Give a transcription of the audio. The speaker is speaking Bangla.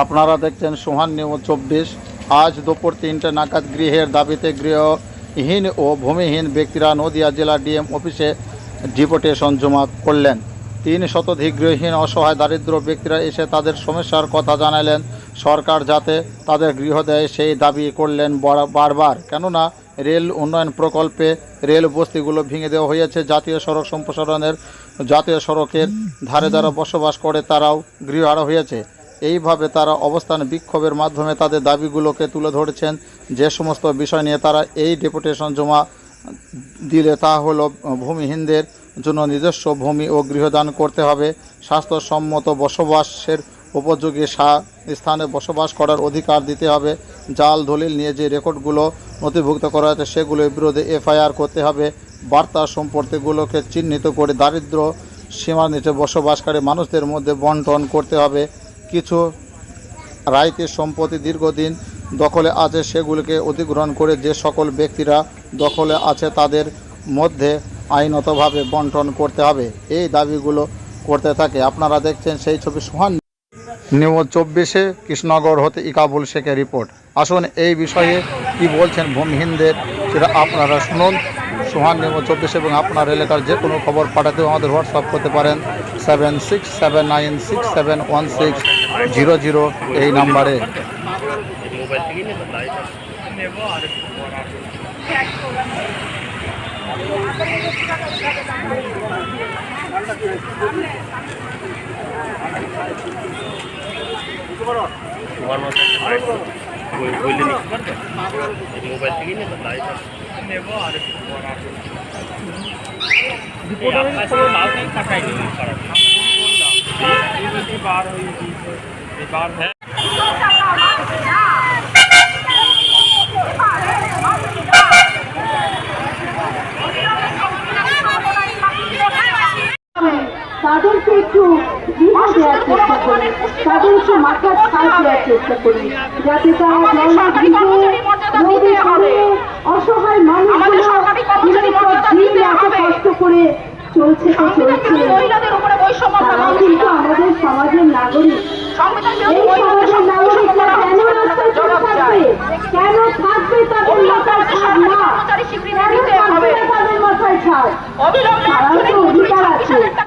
আপনারা দেখছেন সোহান নিউজ চব্বিশ। আজ দুপুর তিনটে নাগাদ গৃহের দাবিতে গৃহহীন ও ভূমিহীন ব্যক্তিরা নদিয়া জেলা ডিএম অফিসে ডিপুটেশন জমা করলেন। তিন শতাধিক গৃহহীন অসহায় দারিদ্র ব্যক্তিরা এসে তাদের সমস্যার কথা জানালেন সরকার যাতে তাদের গৃহ দেয় সেই দাবি করলেন বারবার। কেননা রেল উন্নয়ন প্রকল্পে রেল বস্তিগুলো ভেঙে দেওয়া হয়েছে। জাতীয় সড়ক সম্প্রসারণের, জাতীয় সড়কের ধারে ধারে বসবাস করে তারাও গৃহহারা হয়েছে। এইভাবে তারা অবস্থান বিক্ষোভের মাধ্যমে তাদের দাবিগুলোকে তুলে ধরেছেন। যে সমস্ত বিষয় নিয়ে তারা এই ডেপুটেশন জমা দিলে তা হলো ভূমিহীনদের জন্য নিজস্ব ভূমি ও গৃহদান করতে হবে। স্বাস্থ্যসম্মত বসবাসের উপযোগী স্থানে বসবাস করার অধিকার দিতে হবে। জাল দলিল নিয়ে যে রেকর্ডগুলো নথিভুক্ত করা হয়েছে সেগুলোর বিরুদ্ধে এফআইআর করতে হবে। বার্তা সম্পর্কগুলোকে চিহ্নিত করে দারিদ্র সীমার নিচে বসবাসকারী মানুষদের মধ্যে বন্টন করতে হবে। কিছু রাইতের সম্পত্তি দীর্ঘদিন দখলে আছে, সেগুলিকে অধিগ্রহণ করে যে সকল ব্যক্তিরা দখলে আছে তাদের মধ্যে আইনতভাবে বন্টন করতে হবে। এই দাবিগুলো করতে থাকে। আপনারা দেখছেন সেই ছবি সোহান। নিউজ চব্বিশে কৃষ্ণনগর হতে ইকাবুল শেখের রিপোর্ট। আসুন এই বিষয়ে কি বলছেন ভূমিহীনদের, সেটা আপনারা শুনুন। সোহান, নিউজ চব্বিশ এবং আপনার এলাকার যে কোনো খবর পাঠাতেও আমাদের হোয়াটসঅ্যাপ করতে পারেন। Seven six seven nine six seven one six zero zero এই নাম্বারে। মোবাইল থেকে নেব আর তাদেরকে একটু দিহা দেওয়ার চেষ্টা করি তাদের একটু মাথার ছাদ দেওয়ার চেষ্টা করি যাতে তারা অসহায় মানুষগুলো এত কষ্ট করে চলছে তো চলছে। নাগরিক এই সমাজের নাগরিকরা কেন রাস্তায় চলে থাকবে? কেন থাকবে তাদের মাথায় ছাদ না? কেন থাকবে তাদের মাথায় ছাদ